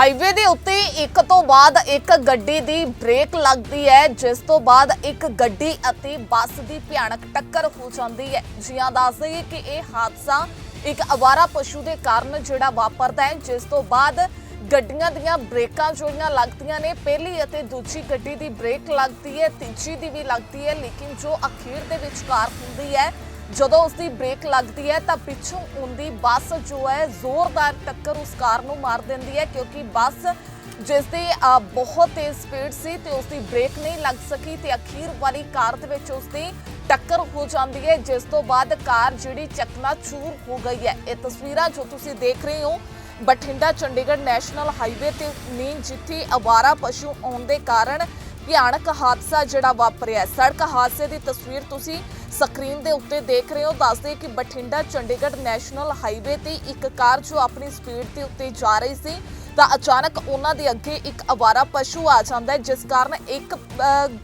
Highway ਦੇ ਉੱਤੇ ਇੱਕ ਤੋਂ ਬਾਅਦ ਇੱਕ ਗੱਡੀ ਦੀ ਬ੍ਰੇਕ ਲੱਗਦੀ ਹੈ, ਜਿਸ ਤੋਂ ਬਾਅਦ ਇੱਕ ਗੱਡੀ ਅਤੇ ਬੱਸ ਦੀ ਭਿਆਨਕ ਟੱਕਰ ਹੋ ਜਾਂਦੀ ਹੈ। ਜੀਆਂ ਦੱਸ ਦਈਏ ਕਿ ਇਹ ਹਾਦਸਾ ਇੱਕ ਅਵਾਰਾ ਪਸ਼ੂ ਦੇ ਕਾਰਨ ਜਿਹੜਾ ਵਾਪਰਦਾ ਹੈ, ਜਿਸ ਤੋਂ ਬਾਅਦ ਗੱਡੀਆਂ ਦੀਆਂ ਬ੍ਰੇਕਾਂ ਜਿਹੜੀਆਂ ਲੱਗਦੀਆਂ ਨੇ, ਪਹਿਲੀ ਅਤੇ ਦੂਜੀ ਗੱਡੀ ਦੀ ਬ੍ਰੇਕ ਲੱਗਦੀ ਹੈ, ਤੀਜੀ ਦੀ ਵੀ ਲੱਗਦੀ ਹੈ, ਲੇਕਿਨ ਜੋ ਅਖੀਰ ਦੇ ਵਿਚਕਾਰ ਹੁੰਦੀ ਹੈ ਜਦੋਂ ਉਸ ਦੀ ਬ੍ਰੇਕ ਲੱਗਦੀ ਹੈ ਤਾਂ ਪਿੱਛੋਂ ਆਉਂਦੀ ਬੱਸ ਜੋ ਹੈ ਜ਼ੋਰਦਾਰ ਟੱਕਰ ਉਸ ਕਾਰ ਨੂੰ ਮਾਰ ਦਿੰਦੀ ਹੈ ਕਿਉਂਕਿ ਬੱਸ ਜਿਸ ਦੀ ਬਹੁਤ ਤੇਜ਼ ਸਪੀਡ ਸੀ ਤੇ ਉਸ ਦੀ ਬ੍ਰੇਕ ਨਹੀਂ ਲੱਗ ਸਕੀ ਤੇ ਅਖੀਰ ਵਾਲੀ ਕਾਰ ਦੇ ਵਿੱਚ ਉਸ ਦੀ ਟੱਕਰ ਹੋ ਜਾਂਦੀ ਹੈ, ਜਿਸ ਤੋਂ ਬਾਅਦ ਕਾਰ ਜਿਹੜੀ ਚਕਨਾਚੂਰ ਹੋ ਗਈ ਹੈ। ਇਹ ਤਸਵੀਰਾਂ ਜੋ ਤੁਸੀਂ ਦੇਖ ਰਹੇ ਹੋ, ਬਠਿੰਡਾ ਚੰਡੀਗੜ੍ਹ ਨੈਸ਼ਨਲ ਹਾਈਵੇ ਤੇ ਨੇ ਜਿੱਥੇ ਅਵਾਰਾ ਪਸ਼ੂ ਆਉਣ ਦੇ ਕਾਰਨ ਭਿਆਨਕ ਹਾਦਸਾ ਜਿਹੜਾ ਵਾਪਰਿਆ ਸੜਕ ਹਾਦਸੇ ਦੀ ਤਸਵੀਰ ਤੁਸੀਂ ਸਕਰੀਨ ਦੇ ਉੱਤੇ ਦੇਖ ਰਹੇ ਹੋ, ਦੱਸਦੇ ਕਿ ਬਠਿੰਡਾ ਚੰਡੀਗੜ੍ਹ ਨੈਸ਼ਨਲ ਹਾਈਵੇ ਤੇ ਇੱਕ ਕਾਰ ਜੋ ਆਪਣੀ ਸਪੀਡ ਦੇ ਉੱਤੇ ਜਾ ਰਹੀ ਸੀ, ਤਾਂ ਅਚਾਨਕ ਉਹਨਾਂ ਦੇ ਅੱਗੇ ਇੱਕ ਅਵਾਰਾ ਪਸ਼ੂ ਆ ਜਾਂਦਾ ਹੈ, ਜਿਸ ਕਾਰਨ ਇੱਕ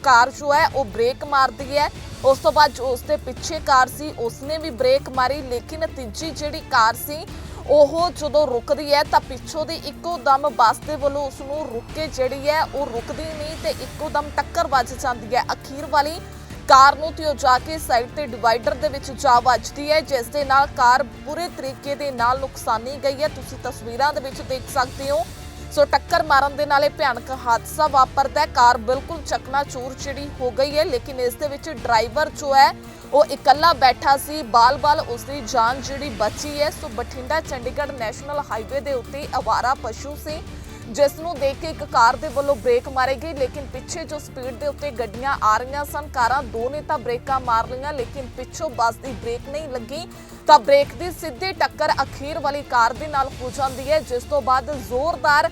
ਕਾਰ ਜੋ ਹੈ, ਉਹ ਬ੍ਰੇਕ ਮਾਰਦੀ ਹੈ। ਉਸ ਤੋਂ ਬਾਅਦ ਜੋ ਉਸ ਦੇ ਪਿੱਛੇ ਕਾਰ ਸੀ, ਉਸਨੇ ਵੀ ਬ੍ਰੇਕ ਮਾਰੀ, ਲੇਕਿਨ ਤੀਜੀ ਜਿਹੜੀ ਕਾਰ ਸੀ, ਉਹ ਜਦੋਂ ਰੁਕਦੀ ਹੈ, ਤਾਂ ਪਿੱਛੋਂ ਦੀ ਇੱਕੋ ਦਮ ਬੱਸ ਦੇ ਵੱਲੋਂ ਉਸ ਨੂੰ ਰੁਕ ਕੇ ਜਿਹੜੀ ਹੈ, ਉਹ ਰੁਕਦੀ ਨਹੀਂ ਤੇ ਇੱਕੋ ਦਮ ਟੱਕਰ ਵੱਜ ਜਾਂਦੀ ਹੈ। ਅਖੀਰ ਵਾਲੀ ਕਾਰ ਨੂੰ ਤੇ ਉਹ ਜਾ ਕੇ ਸਾਈਡ ਤੇ ਡਿਵਾਈਡਰ ਦੇ ਵਿੱਚ ਜਾ ਵੱਜਦੀ ਹੈ, ਜਿਸ ਦੇ ਨਾਲ ਕਾਰ ਪੂਰੇ ਤਰੀਕੇ ਦੇ ਨਾਲ ਨੁਕਸਾਨੀ ਗਈ ਹੈ। ਤੁਸੀਂ ਤਸਵੀਰਾਂ ਦੇ ਵਿੱਚ ਦੇਖ ਸਕਦੇ ਹੋ। ਸੋ ਟੱਕਰ ਮਾਰਨ ਦੇ ਨਾਲ ਇਹ ਭਿਆਨਕ ਹਾਦਸਾ ਵਾਪਰਦਾ ਹੈ। ਕਾਰ ਬਿਲਕੁਲ ਚਕਨਾਚੂਰ ਜਿਹੜੀ ਹੋ ਗਈ ਹੈ, ਲੇਕਿਨ ਇਸ ਦੇ ਵਿੱਚ ਡਰਾਈਵਰ ਜੋ ਹੈ, ਉਹ ਇਕੱਲਾ ਬੈਠਾ ਸੀ। ਬਾਲ-ਬਾਲ ਉਸ ਦੀ ਜਾਨ ਜਿਹੜੀ ਬਚੀ ਹੈ। So Bathinda Chandigarh national highway ਦੇ ਉੱਤੇ ਅਵਾਰਾ ਪਸ਼ੂ ਸੀ। ਜਿਸ ਨੂੰ ਦੇਖ ਕੇ ਇੱਕ ਕਾਰ ਦੇ ਵੱਲੋਂ ਬ੍ਰੇਕ ਮਾਰੇ ਗਈ ਲੇਕਿਨ ਪਿੱਛੇ ਜੋ ਸਪੀਡ ਦੇ ਉੱਤੇ ਗੱਡੀਆਂ ਆ ਰਹੀਆਂ ਸਨ, ਕਾਰਾਂ ਦੋ ਨੇ ਤਾਂ ਬ੍ਰੇਕਾਂ ਮਾਰ ਲਈਆਂ, ਲੇਕਿਨ ਪਿੱਛੋਂ ਬੱਸ ਦੀ ਬ੍ਰੇਕ ਨਹੀਂ ਲੱਗੀ। ਤਾਂ ਬ੍ਰੇਕ ਦੀ ਸਿੱਧੀ ਟੱਕਰ ਅਖੀਰ ਵਾਲੀ ਕਾਰ ਦੇ ਨਾਲ ਹੋ ਜਾਂਦੀ ਹੈ, ਜਿਸ ਤੋਂ ਬਾਅਦ ਜ਼ੋਰਦਾਰ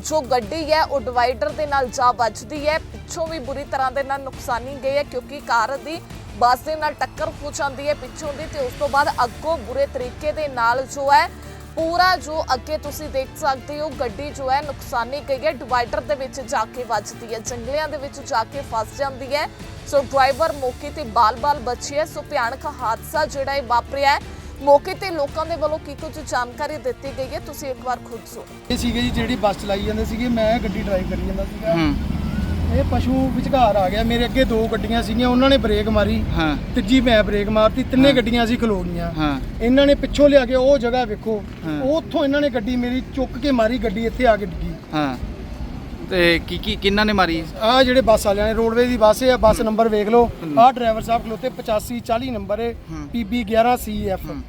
ਜੋ ਗੱਡੀ ਹੈ, ਉਹ ਡਿਵਾਈਡਰ ਦੇ ਨਾਲ ਜਾ ਵੱਜਦੀ ਹੈ। ਪਿੱਛੋਂ ਵੀ ਬੁਰੀ ਤਰ੍ਹਾਂ ਦੇ ਨਾਲ ਨੁਕਸਾਨੀ ਗਈ ਹੈ, ਕਿਉਂਕਿ ਕਾਰ ਦੀ ਬੱਸ ਦੇ ਨਾਲ ਟੱਕਰ ਹੋ ਜਾਂਦੀ ਹੈ ਪਿੱਛੋਂ ਦੀ ਤੇ ਉਸ ਤੋਂ ਬਾਅਦ ਅੱਗੋਂ ਬੁਰੇ ਤਰੀਕੇ ਦੇ ਨਾਲ ਜੋ ਹੈ ਪੂਰਾ ਜੋ ਅੱਗੇ ਤੁਸੀਂ ਦੇਖ ਸਕਦੇ ਹੋ ਗੱਡੀ ਜੋ ਹੈ ਨੁਕਸਾਨੀ ਗਈ ਹੈ ਡਿਵਾਈਡਰ ਦੇ ਵਿੱਚ ਜਾ ਕੇ ਵੱਜਦੀ ਹੈ ਜੰਗਲਿਆਂ ਦੇ ਵਿੱਚ ਜਾ ਕੇ ਫਸ ਜਾਂਦੀ ਹੈ। ਸੋ ਡਰਾਈਵਰ ਮੌਕੇ ਤੇ ਬਾਲ-ਬਾਲ ਬਚੀ ਹੈ ਸੋ ਭਿਆਨਕ ਹਾਦਸਾ ਜਿਹੜਾ ਇਹ ਵਾਪਰਿਆ ਹੈ। ਮੌਕੇ ਤੇ ਲੋਕਾਂ ਦੇ ਵੱਲੋਂ ਕੀ ਕੁਝ ਜਾਣਕਾਰੀ ਦਿੱਤੀ ਗਈ ਹੈ ਤੁਸੀਂ ਇੱਕ ਵਾਰ ਖੁਦ ਸੁਣੋ। ਇਹ ਸੀਗੇ ਜੀ ਜਿਹੜੀ ਬੱਸ ਚਲਾਈ ਜਾਂਦੇ ਸੀਗੇ ਮੈਂ ਗੱਡੀ ਡਰਾਈਵ ਕਰੀ ਜਾਂਦਾ ਸੀਗਾ। ਪਸ਼ੂ ਵਿਚਕਾਰ ਆ ਗਿਆ। ਮੇਰੇ ਅੱਗੇ ਦੋ ਗੱਡੀਆਂ ਸੀਗੀਆਂ ਉਹਨਾਂ ਨੇ ਬ੍ਰੇਕ ਮਾਰੀ। ਹਾਂ। ਤੀਜੀ ਮੈਂ ਬ੍ਰੇਕ ਮਾਰਤੀ ਤਿੰਨੇ ਗੱਡੀਆਂ ਸੀ ਖਲੋ ਗਈਆਂ। ਹਾਂ। ਇਹਨਾਂ ਨੇ ਪਿੱਛੋਂ ਲਿਆ ਕੇ ਉਹ ਜਗ੍ਹਾ ਵੇਖੋ। ਹਾਂ। ਉੱਥੋਂ ਇਹਨਾਂ ਨੇ ਗੱਡੀ ਮੇਰੀ ਚੁੱਕ ਕੇ ਮਾਰੀ ਗੱਡੀ ਇੱਥੇ ਆ ਕੇ ਡਿੱਗੀ। ਹਾਂ। ਤੇ ਕੀ ਕੀ ਕਿੰਨਾ ਨੇ ਮਾਰੀ? ਆਹ ਜਿਹੜੇ ਬੱਸ ਵਾਲਿਆਂ ਨੇ ਰੋਡਵੇ ਦੀ ਬੱਸ ਹੈ ਬੱਸ ਨੰਬਰ ਵੇਖ ਲਓ। ਆਹ ਡਰਾਈਵਰ ਸਾਹਿਬ ਖਲੋਤੇ 85 40 ਨੰਬਰ ਹੈ। ਹੂੰ। PB 11 CF ਹੂੰ।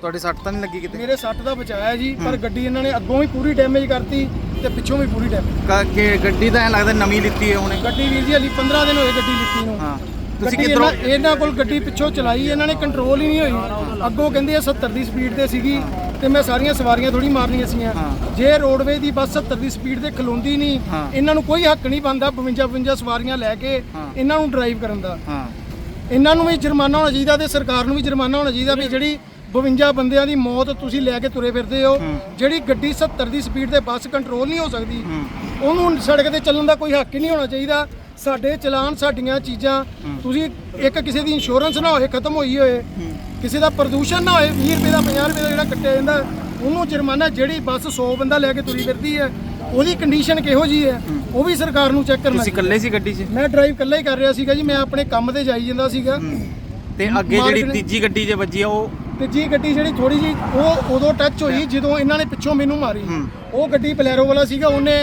ਤੁਹਾਡੇ ਸੱਟ ਤਾਂ ਨਹੀਂ ਲੱਗੀ ਕਿਤੇ? ਮੇਰੇ ਸੱਟ ਦਾ ਬਚਾਇਆ ਜੀ ਪਰ ਗੱਡੀ ਇਹਨਾਂ ਨੇ ਅੱਗੋਂ ਵੀ ਪੂਰੀ ਡੈਮੇਜ ਕਰਤੀ। ਤੇ ਪਿੱਛੋਂ ਵੀ ਪੂਰੀ ਡੈਮੇਜ ਕ- ਕਿ ਗੱਡੀ ਤਾਂ ਐ ਲੱਗਦਾ ਨਵੀਂ ਲਿੱਤੀ ਹੈ ਹੁਣੇ ਗੱਡੀ ਵੀਰ ਜੀ ਹਲੀ 15 ਦਿਨ ਹੋਏ ਗੱਡੀ ਲਿੱਤੀ ਨੂੰ। ਹਾਂ। ਤੁਸੀਂ ਕਿਧਰੋਂ ਇਹਨਾਂ ਕੋਲ ਗੱਡੀ ਪਿੱਛੋਂ ਚਲਾਈ ਇਹਨਾਂ ਨੇ ਕੰਟਰੋਲ ਹੀ ਨਹੀਂ ਹੋਈ। ਅੱਗੋਂ ਕਹਿੰਦੇ ਆ 70 ਦੀ ਸਪੀਡ ਤੇ ਸੀਗੀ ਤੇ ਮੈਂ ਸਾਰੀਆਂ ਸਵਾਰੀਆਂ ਥੋੜੀ ਮਾਰਨੀਆਂ ਸੀਗੀਆਂ। ਹਾਂ। ਜੇ ਰੋਡਵੇ ਦੀ ਬੱਸ 70 ਦੀ ਸਪੀਡ ਤੇ ਖਲੋਂਦੀ ਨਹੀਂ ਹਾਂ। ਇਹਨਾਂ ਨੂੰ ਕੋਈ ਹੱਕ ਨਹੀਂ ਬਣਦਾ 52 52 ਸਵਾਰੀਆਂ ਲੈ ਕੇ ਹਾਂ। ਇਹਨਾਂ ਨੂੰ ਡਰਾਈਵ ਕਰਨ ਦਾ। ਹਾਂ। ਇਹਨਾਂ ਨੂੰ ਵੀ ਜੁਰਮਾਨਾ ਹੋਣਾ ਚਾਹੀਦਾ ਤੇ ਸਰਕਾਰ ਨੂੰ ਵੀ ਜੁਰਮਾਨਾ ਹੋਣਾ ਚਾਹੀਦਾ ਵੀ ਜਿਹੜੀ 52 ਬੰਦਿਆਂ ਦੀ ਮੌਤ ਤੁਸੀਂ ਲੈ ਕੇ ਤੁਰੇ ਫਿਰਦੇ ਹੋ। ਜਿਹੜੀ ਗੱਡੀ 70 ਦੀ ਸਪੀਡ ਤੇ ਬੱਸ ਕੰਟਰੋਲ ਨਹੀਂ ਹੋ ਸਕਦੀ ਉਹਨੂੰ ਸੜਕ ਤੇ ਚੱਲਣ ਦਾ ਕੋਈ ਹੱਕ ਹੀ ਨਹੀਂ ਹੋਣਾ ਚਾਹੀਦਾ। ਸਾਡੇ ਚਲਾਨ ਸਾਡੀਆਂ ਚੀਜ਼ਾਂ ਤੁਸੀਂ ਇੱਕ ਕਿਸੇ ਦੀ ਇੰਸ਼ੋਰੈਂਸ ਨਾ ਹੋਏ ਖਤਮ ਹੋਈ ਹੋਏ ਕਿਸੇ ਦਾ ਪ੍ਰਦੂਸ਼ਣ ਨਾ ਹੋਏ 20 ਰੁਪਏ ਦਾ 50 ਰੁਪਏ ਦਾ ਜਿਹੜਾ ਕੱਟਿਆ ਜਾਂਦਾ ਉਹਨੂੰ ਜੁਰਮਾਨਾ ਜਿਹੜੀ ਬੱਸ 100 ਬੰਦਾ ਲੈ ਕੇ ਤੁਰੀ ਫਿਰਦੀ ਹੈ ਉਹਦੀ ਕੰਡੀਸ਼ਨ ਕਿਹੋ ਜੀ ਹੈ ਉਹ ਵੀ ਸਰਕਾਰ ਨੂੰ ਚੈੱਕ ਕਰਨਾ ਤੁਸੀਂ ਇਕੱਲੇ ਸੀ ਗੱਡੀ 'ਚ? ਮੈਂ ਡਰਾਈਵ ਇਕੱਲਾ ਹੀ ਕਰ ਰਿਹਾ ਸੀਗਾ ਜੀ ਮੈਂ ਆਪਣੇ ਕੰਮ ਤੇ ਜਾਈ ਜਾਂਦਾ ਸੀਗਾ। ਤੇ ਅੱਗੇ ਜਿਹੜੀ ਤੀਜੀ ਗੱਡੀ 'ਚ ਵੱਜੀ ਆ ਉਹ ਤੇ ਜੀ ਗੱਡੀ ਜਿਹੜੀ ਥੋੜੀ ਜੀ ਉਹ ਉਦੋਂ ਟੱਚ ਹੋਈ ਜਦੋਂ ਇਹਨਾਂ ਨੇ ਪਿੱਛੋਂ ਮੈਨੂੰ ਮਾਰੀ। ਹੂੰ। ਉਹ ਗੱਡੀ ਬਲੈਰੋ ਵਾਲਾ ਸੀਗਾ ਉਹਨੇ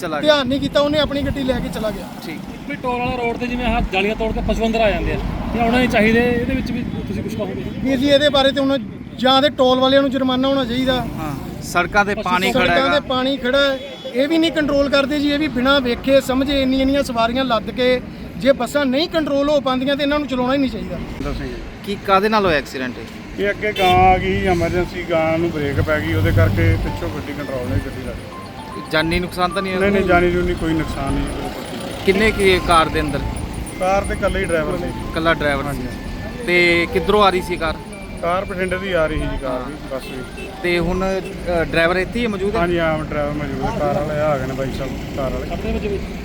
ਚਲਾ ਗਿਆ। ਧਿਆਨ ਨਹੀਂ ਕੀਤਾ ਉਹਨੇ ਆਪਣੀ ਗੱਡੀ ਲੈ ਕੇ ਚਲਾ ਗਿਆ। ਠੀਕ। ਵੀ ਟੋਲ ਵਾਲਾ ਰੋਡ ਤੇ ਜਿਵੇਂ ਆਹ ਜਾਲੀਆਂ ਤੋੜ ਕੇ ਪਸ਼ੂ ਅੰਦਰ ਆ ਜਾਂਦੇ ਆ ਇਹ ਆਉਣਾ ਨਹੀਂ ਚਾਹੀਦੇ ਇਹਦੇ ਵਿੱਚ ਵੀ ਤੁਸੀਂ ਕੁਝ ਕਹੋਗੇ? ਵੀਰ ਜੀ ਇਹਦੇ ਬਾਰੇ ਤੇ ਹੁਣ ਜਾਂ ਤੇ ਟੋਲ ਵਾਲਿਆਂ ਨੂੰ ਜੁਰਮਾਨਾ ਹੋਣਾ ਚਾਹੀਦਾ। ਹਾਂ ਸੜਕਾਂ ਤੇ ਪਾਣੀ ਖੜਾ ਸੜਕਾਂ ਹੈਗਾ। ਤੇ ਪਾਣੀ ਖੜਾ ਹੈ ਇਹ ਵੀ ਨਹੀਂ ਕੰਟਰੋਲ ਕਰਦੇ ਜੀ ਇਹ ਵੀ ਬਿਨਾਂ ਵੇਖੇ ਸਮਝੇ ਇੰਨੀਆਂ ਇੰਨੀਆਂ ਸਵਾਰੀਆਂ ਲੱਦ ਕੇ ਜੇ ਬੱਸਾਂ ਨਹੀਂ ਕੰਟਰੋਲ ਹੋ ਪਾਉਂਦੀਆਂ ਤੇ ਇਹਨਾਂ ਨੂੰ ਚਲਾਉਣਾ ਹੀ ਨਹੀਂ ਚਾਹੀਦਾ। ਕੀ ਕਾਦੇ ਨਾਲ ਹੋਇਆ ਐਕਸੀਡੈਂਟ ਇਹ? ਅੱਗੇ ਗਾਂ ਆ ਗਈ ਐਮਰਜੈਂਸੀ ਗਾਂ ਨੂੰ ਬ੍ਰੇਕ ਪੈ ਗਈ ਉਹਦੇ ਕਰਕੇ ਪਿੱਛੋਂ ਗੱਡੀ ਕੰਟਰੋਲ ਨਹੀਂ ਗੱਡੀ ਲੱਗੀ। ਜਾਨੀ ਨੁਕਸਾਨ ਤਾਂ ਨਹੀਂ ਨਹੀਂ ਨਹੀਂ ਹੋਇਆ ਜਾਨੀ ਜੂਨੀ ਕੋਈ ਨੁਕਸਾਨ ਨਹੀਂ ਬਿਲਕੁਲ। ਕਿੰਨੇ ਕੀ ਕਾਰ ਦੇ ਅੰਦਰ? ਕਾਰ ਤੇ ਇਕੱਲੇ ਹੀ ਡਰਾਈਵਰ ਸੀ ਕੱਲਾ ਡਰਾਈਵਰ ਸੀ। ਤੇ ਕਿੱਧਰੋਂ ਆ ਰਹੀ ਸੀ ਕਾਰ? ਕਾਰ ਬਠਿੰਡੇ ਦੀ ਆ ਰਹੀ ਸੀ ਜੀ ਕਾਰ ਵੀ ਬੱਸ ਵੀ। ਤੇ ਹੁਣ ਡਰਾਈਵਰ ਇੱਥੇ ਹੀ ਹੈ ਮੌਜੂਦ ਹੈ? ਹਾਂਜੀ ਆਮ ਡਰਾਈਵਰ ਮੌਜੂਦ ਹੈ। ਕਾਰ ਵਾਲੇ ਆ ਗਏ ਨੇ ਬਾਈ ਸਾਹਿਬ ਕਾਰ ਵਾਲੇ। ਆਪਣੇ ਵਿੱਚ ਵੀ